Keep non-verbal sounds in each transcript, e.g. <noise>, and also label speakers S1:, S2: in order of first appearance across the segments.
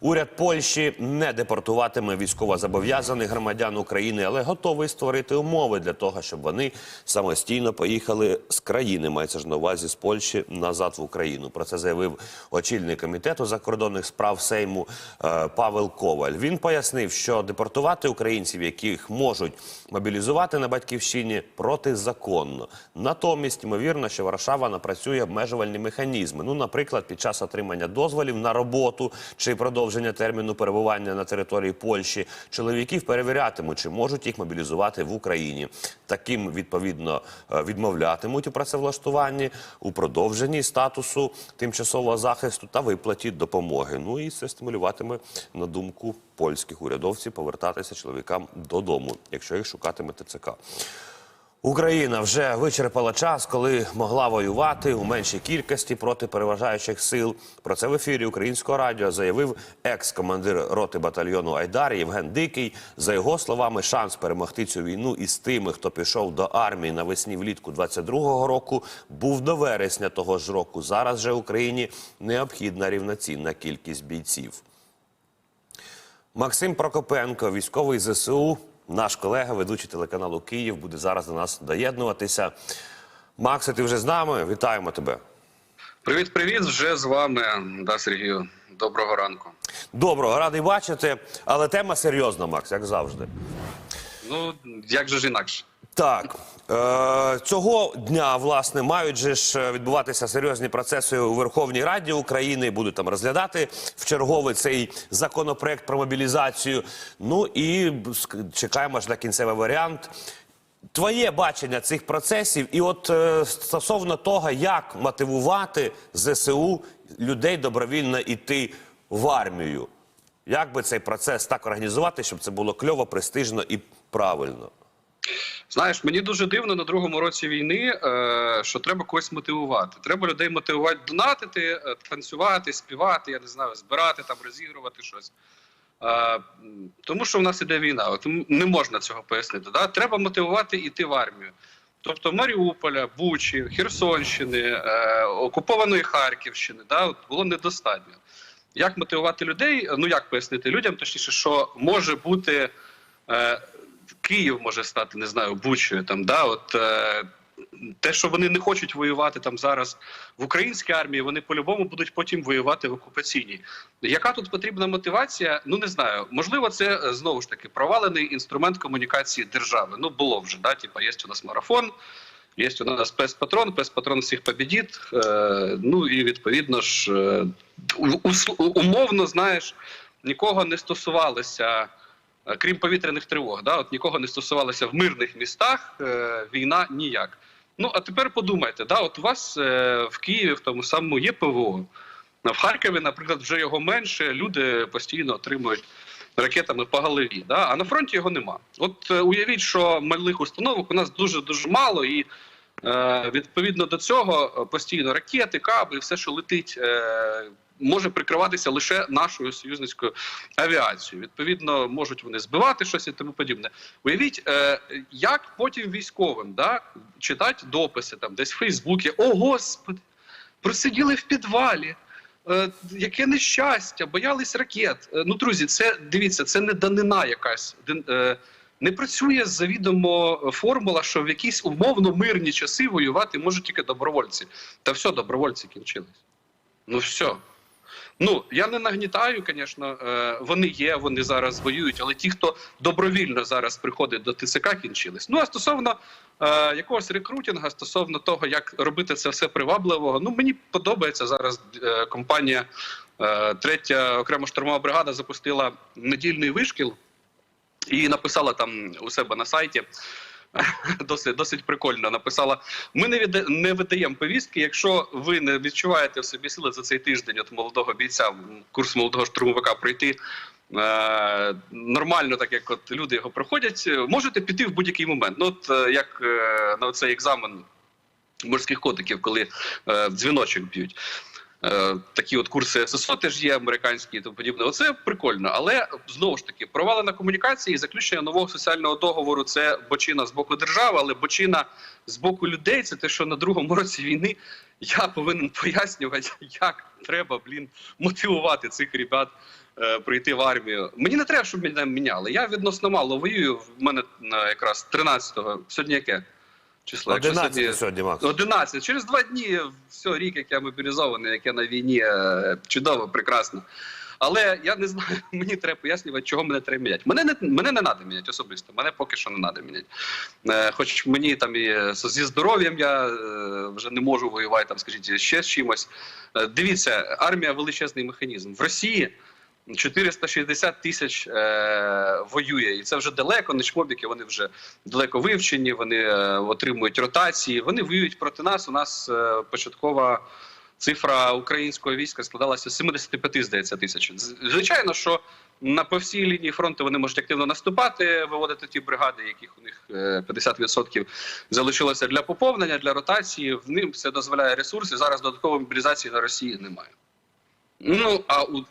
S1: Уряд Польщі не депортуватиме військовозобов'язаних громадян України, але готовий створити умови для того, щоб вони самостійно поїхали з країни. Мається ж на увазі з Польщі назад в Україну. Про це заявив очільник комітету закордонних справ Сейму е, Павел Коваль. Він пояснив, що депортувати українців, яких можуть мобілізувати на батьківщині, протизаконно. Натомість, ймовірно, що Варшава напрацює обмежувальні механізми. Ну, наприклад, під час отримання дозволів на роботу чи продовження терміну перебування на території Польщі, чоловіків перевірятимуть, чи можуть їх мобілізувати в Україні. Таким відповідно е, відмовлятимуть у працевлаштуванні, у продовженні статусу тимчасового захисту та виплаті допомоги. Ну і це стимулюватиме на думку польських урядовців повертатися чоловікам додому, якщо їх шукатиме ТЦК. Україна вже вичерпала час, коли могла воювати у меншій кількості проти переважаючих сил. Про це в ефірі українського радіо заявив екс-командир роти батальйону Айдар Євген Дикий. За його словами, шанс перемогти цю війну із тими, хто пішов до армії навесні влітку 22-го року, був до вересня того ж року. Зараз же Україні необхідна рівноцінна кількість бійців. Максим Прокопенко, військовий ЗСУ, наш колега, ведучий телеканалу Київ, буде зараз до нас доєднуватися. Максе, ти вже з нами? Вітаємо тебе.
S2: Привіт, привіт! Вже з вами, да, Сергію. Доброго ранку.
S1: Доброго, радий бачити. Але тема серйозна, Макс, як завжди.
S2: Ну як же ж інакше?
S1: Так, е, цього дня власне мають же ж відбуватися серйозні процеси у Верховній Раді України. Будуть там розглядати в черговий цей законопроект про мобілізацію. Ну і чекаємо ж на кінцевий варіант. Твоє бачення цих процесів, і от е, стосовно того, як мотивувати ЗСУ людей добровільно йти в армію. Як би цей процес так організувати, щоб це було кльово, престижно і правильно?
S2: Знаєш, мені дуже дивно на другому році війни, е, що треба когось мотивувати. Треба людей мотивувати донатити, е, танцювати, співати, я не знаю, збирати там, розігрувати щось. Е, тому що в нас іде війна. Не можна цього пояснити. Да? Треба мотивувати йти в армію. Тобто Маріуполя, Бучі, Херсонщини, окупованої Харківщини, да, от було недостатньо. Як мотивувати людей? Ну як пояснити людям, точніше, що може бути Київ може стати, не знаю, Бучею там, да, от е, те, що вони не хочуть воювати там зараз в українській армії, вони по-любому будуть потім воювати в окупаційній. Яка тут потрібна мотивація? Ну не знаю. Можливо, це е, знову ж таки провалений інструмент комунікації держави. Ну було вже да, типа є у нас марафон. Є у нас спецпатрон, спецпатрон всіх побідіт. Е, ну і відповідно ж е, умовно знаєш, нікого не стосувалося, крім повітряних тривог. Да, от нікого не стосувалося в мирних містах. Е, війна ніяк. Ну а тепер подумайте, да, от у вас е, в Києві в тому самому є ПВО. В Харкові, наприклад, вже його менше. Люди постійно отримують ракетами по голові. Да? А на фронті його нема. От е, уявіть, що малих установок у нас дуже дуже мало, і е, відповідно до цього е, постійно ракети, каби, все, що летить. Е, Може прикриватися лише нашою союзницькою авіацією. Відповідно, можуть вони збивати щось і тому подібне. Уявіть, е, як потім військовим да, читати дописи там десь в Фейсбуці. О, Господи, просиділи в підвалі. Е, яке нещастя, боялись ракет. Е, ну, друзі, це дивіться, це не данина якась. Не працює завідомо формула, що в якісь умовно мирні часи воювати можуть тільки добровольці. Та все, добровольці кінчились. Ну все. Ну я не нагнітаю, звісно, е, вони є, вони зараз воюють, але ті, хто добровільно зараз приходить до ТЦК, кінчились. Ну а стосовно е, якогось рекрутинга, стосовно того, як робити це все привабливого, ну мені подобається зараз е, компанія. е, Третя окрема штурмова бригада запустила недільний вишкіл і написала там у себе на сайті. <laughs> Досить досить прикольно написала. Ми не відда- не видаємо повістки. Якщо ви не відчуваєте в собі сили за цей тиждень от молодого бійця, курс молодого штурмовика пройти е, нормально, так як от люди його проходять, е, можете піти в будь-який момент. Ну от е, як на цей екзамен морських котиків, коли в дзвіночок б'ють. Е, такі от курси ССО теж є американські і тому подібне. Оце прикольно. Але знову ж таки, провалена комунікація і заключення нового соціального договору це бочина з боку держави, але бочина з боку людей це те, що на другому році війни я повинен пояснювати, як треба блін мотивувати цих ребят. е, Прийти в армію. Мені не треба, щоб мене міняли. Я відносно мало воюю. В мене якраз 13-го. Сьогодні яке Якщо
S1: 11 сьогодні, Макс.
S2: 11. Через два дні все, рік, як я мобілізований, як я на війні, е, чудово, прекрасно. Але я не знаю, <laughs> мені треба пояснювати, чого мене треба міняти. Мене не мене не треба міняти особисто. Мене поки що не треба міняти. Е, хоч мені там і зі здоров'ям я е, вже не можу воювати, там, скажіть, ще з чимось. Е, дивіться, армія величезний механізм. В Росії 460 тисяч е, воює, і це вже далеко. Не чмобіки, вони вже далеко вивчені, вони е, отримують ротації. Вони воюють проти нас. У нас е, початкова цифра українського війська складалася з 75, здається, тисяч. Звичайно, що на по всій лінії фронту вони можуть активно наступати, виводити ті бригади, яких у них е, 50% залишилося для поповнення, для ротації. В ним це дозволяє ресурси. Зараз додаткової мобілізації на Росії немає. Ну а у,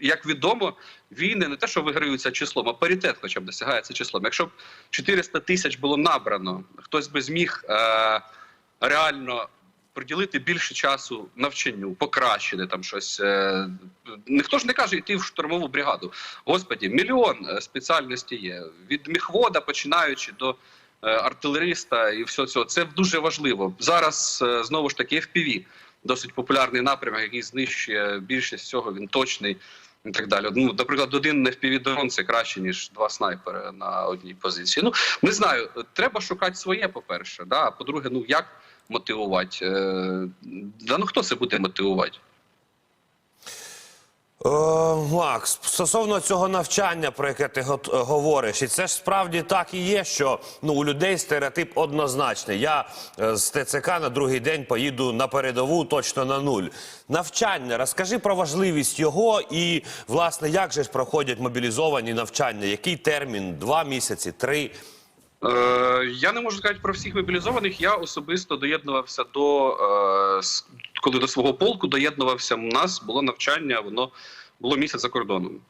S2: як відомо, війни не те, що виграються числом, а паритет, хоча б досягається числом. Якщо б 400 тисяч було набрано, хтось би зміг е, реально приділити більше часу навчанню, покращити там щось. Е, ніхто ж не каже йти в штурмову бригаду. Господі, мільйон е, спеціальностей є від міхвода, починаючи до е, артилериста і все цього. Це дуже важливо. Зараз е, знову ж таки FPV досить популярний напрямок, який знищує більшість цього. Він точний і так далі. Ну, наприклад, один не дрон це краще ніж два снайпери на одній позиції. Ну не знаю, треба шукати своє. По перше, да. А по-друге, ну як мотивувати? Е, да ну хто це буде мотивувати?
S1: Е, Макс, стосовно цього навчання, про яке ти гот- говориш, і це ж справді так і є, що ну у людей стереотип однозначний. Я е, з ТЦК на другий день поїду на передову точно на нуль. Навчання, розкажи про важливість його і власне як же ж проходять мобілізовані навчання? Який термін? Два місяці, три?
S2: Е, я не можу сказати про всіх мобілізованих. Я особисто доєднувався до е, коли до свого полку доєднувався. У нас було навчання, воно було місяць за кордоном.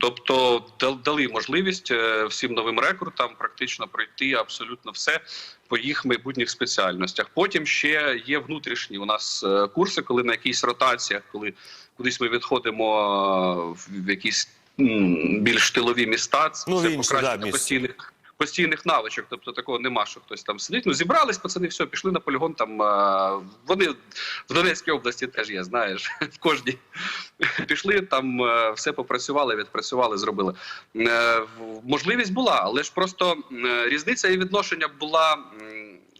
S2: Тобто дали можливість е, всім новим рекрутам практично пройти абсолютно все по їх майбутніх спеціальностях. Потім ще є внутрішні у нас курси, коли на якихось ротаціях, коли кудись ми відходимо в якісь більш тилові міста. Це
S1: Ну,
S2: покращення
S1: да,
S2: постійних постійних навичок. Тобто такого нема, що хтось там сидить. Ну зібрались пацани, все, пішли на полігон. Там вони в Донецькій області теж є. Знаєш, <laughs> в кожній пішли там, е, все попрацювали, відпрацювали, зробили. Е, Можливість була, але ж просто різниця і відношення була.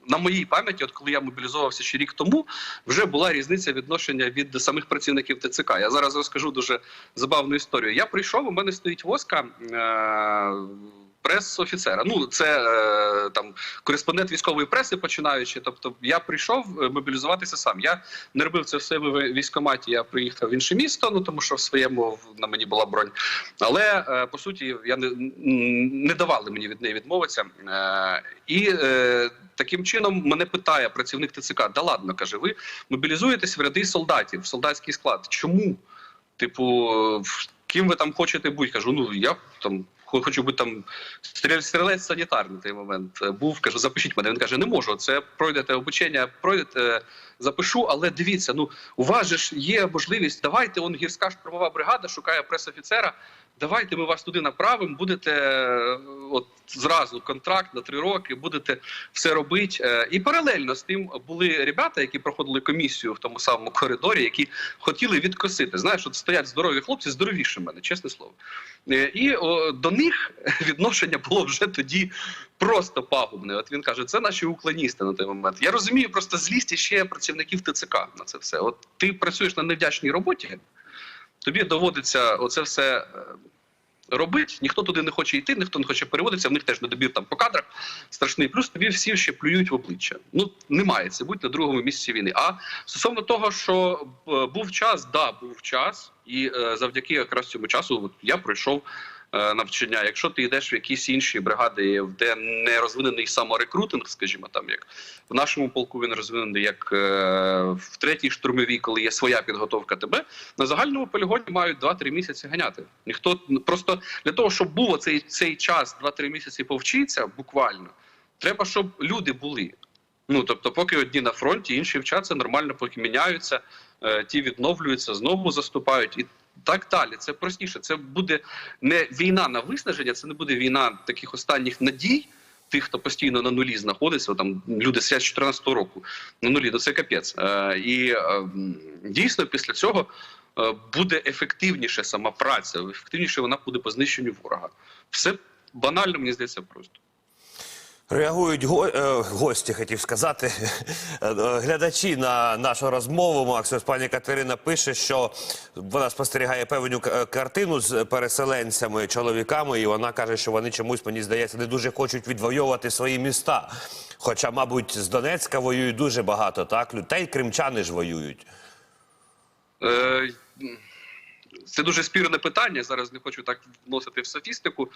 S2: На моїй пам'яті, от коли я мобілізувався ще рік тому, вже була різниця відношення від самих працівників ТЦК. Я зараз розкажу дуже забавну історію. Я прийшов, у мене стоїть воска. Е- Прес-офіцера, ну це е, там кореспондент військової преси, починаючи. Тобто, я прийшов е, мобілізуватися сам. Я не робив це в себе в військкоматі. Я приїхав в інше місто, ну тому що в своєму на мені була бронь. Але е, по суті, я не, не давали мені від неї відмовитися. Е, і е, таким чином мене питає працівник ТЦК: да ладно, каже, ви мобілізуєтесь в ряди солдатів, в солдатський склад. Чому? Типу, ким ви там хочете бути? Кажу, ну я там. Хо- Хочу бути там стріл- стрілець санітар на той момент е, був. Кажу, запишіть мене. Він каже: не можу. Це пройдете обучення, пройдете, запишу. Але дивіться, ну у вас же ж є можливість. Давайте он гірська штурмова бригада шукає пресофіцера. Давайте ми вас туди направимо. Будете е, от зразу контракт на три роки, будете все робити. Е, І паралельно з тим були ребята, які проходили комісію в тому самому коридорі, які хотіли відкосити. Знаєш, от стоять здорові хлопці, здоровіші мене, чесне слово. І о, до них <laughs> відношення було вже тоді просто пагубне. От він каже, це наші уклоністи на той момент. Я розумію просто злість ще працівників ТЦК на це все. От ти працюєш на невдячній роботі, тобі доводиться оце все. е, Робить, ніхто туди не хоче йти, ніхто не хоче переводитися, в них теж недобір там по кадрах страшний. Плюс тобі всі ще плюють в обличчя. Ну немає це будь на другому місці війни. А стосовно того, що е, був час, да, був час, і е, завдяки якраз цьому часу от, я пройшов навчання. Якщо ти йдеш в якісь інші бригади, де не розвинений саморекрутинг, скажімо, там як в нашому полку він розвинений як е, в третій штурмовій, коли є своя підготовка тебе, на загальному полігоні мають 2-3 місяці ганяти. Ніхто просто для того, щоб було цей, цей час 2-3 місяці повчитися, буквально, треба, щоб люди були. Ну тобто, поки одні на фронті, інші вчаться нормально, поки міняються, е, ті відновлюються, знову заступають і так далі. Це простіше. Це буде не війна на виснаження, це не буде війна таких останніх надій. Тих, хто постійно на нулі знаходиться, там люди з 14 року на нулі, ну це капець. Е, і е, дійсно після цього е, буде ефективніше сама праця, ефективніше вона буде по знищенню ворога. Все банально, мені здається, просто.
S1: Реагують го, е, гості, хотів сказати. <laughs> Е, Глядачі на нашу розмову. Макс, пані Катерина пише, що вона спостерігає певну картину з переселенцями, чоловіками, і вона каже, що вони чомусь, мені здається, не дуже хочуть відвоювати свої міста. Хоча, мабуть, з Донецька воюють дуже багато, так? Людей кримчани ж воюють.
S2: Е, Це дуже спірне питання. Зараз не хочу так вносити в софістику.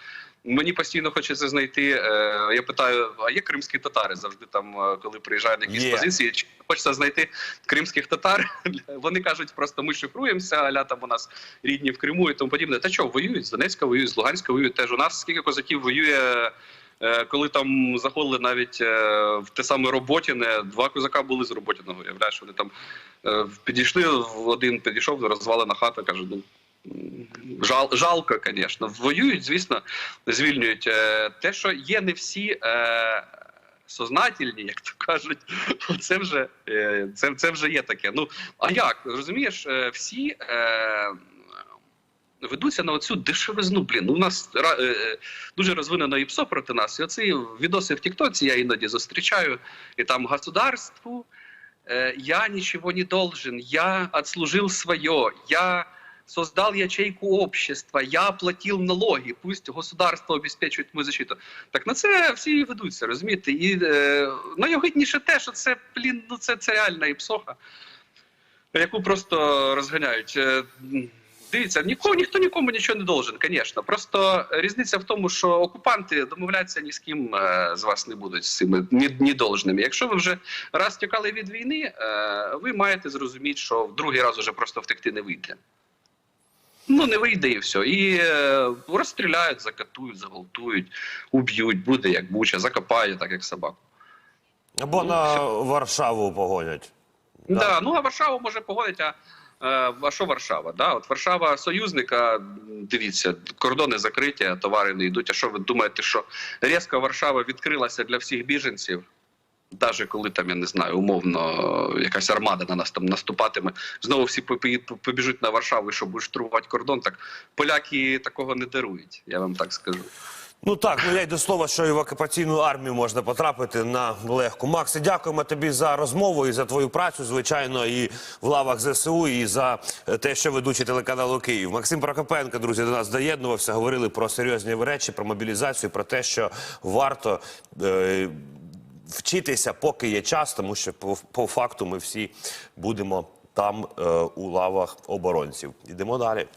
S2: Мені постійно хочеться знайти. е, Я питаю, а є кримські татари завжди там, е, коли приїжджають на якісь
S1: Є.
S2: позиції. Чи хочеться знайти кримських татар? <laughs> Вони кажуть, просто ми шифруємося, аля там у нас рідні в Криму і тому подібне. Та що, воюють з Донецька, воюють з Луганська, воюють теж. У нас скільки козаків воює. е, Коли там заходили навіть в те саме Роботіне, два козака були з Роботіного. Уявляєш, вони там підійшли, один підійшов, розвалена хата, каже, ну жал, жалко, звісно. Воюють, звісно, звільнюють. Е, Те, що є не всі. Е, Сознательні, як то кажуть, <laughs> це вже е, це, це вже є таке. Ну а як розумієш, е, всі е, ведуться на оцю дешевизну. Блін, у нас е, е, дуже розвинено ІПСО проти нас. І оці відоси в Тіктоці я іноді зустрічаю, і там государству э, я ничего не должен, я отслужил свое, я создал ячейку общества, я оплатил налоги, пусть государство обеспечує мою защиту. Так на це всі ведуться, розумієте? І е, найогидніше те, що це, блін, ну це, це реальна іпсоха, яку просто розганяють. Е, Дивіться, нікого, ніхто нікому нічого не должен, звісно. Просто різниця в тому, що окупанти домовлятися ні з ким е, з вас не будуть з цими ні, ні должними. Якщо ви вже раз тікали від війни, е, ви маєте зрозуміти, що в другий раз уже просто втекти не вийде. Ну, не вийде і все. І е, розстріляють, закатують, загалтують, уб'ють, буде як буча, закопають, так як собаку.
S1: Або на Варшаву погонять.
S2: Да. ну а Варшаву може погодити, а, е, а що Варшава? Да? От Варшава союзника, дивіться, кордони закриті, а товари не йдуть. А що ви думаєте, що різко Варшава відкрилася для всіх біженців? Навіть коли там, я не знаю, умовно якась армада на нас там наступатиме, знову всі побіжуть на Варшаву, щоб штурмувати кордон. Так поляки такого не дарують, я вам так скажу.
S1: Ну так, ну я й до слова, що і в окупаційну армію можна потрапити на легку. Макси, дякуємо тобі за розмову і за твою працю, звичайно, і в лавах ЗСУ, і за е, те, що ведучий телеканалу Київ. Максим Прокопенко, друзі, до нас доєднувався. Говорили про серйозні речі, про мобілізацію, про те, що варто. Е Вчитися, поки є час, тому що по, по факту ми всі будемо там е, у лавах оборонців. Ідемо далі.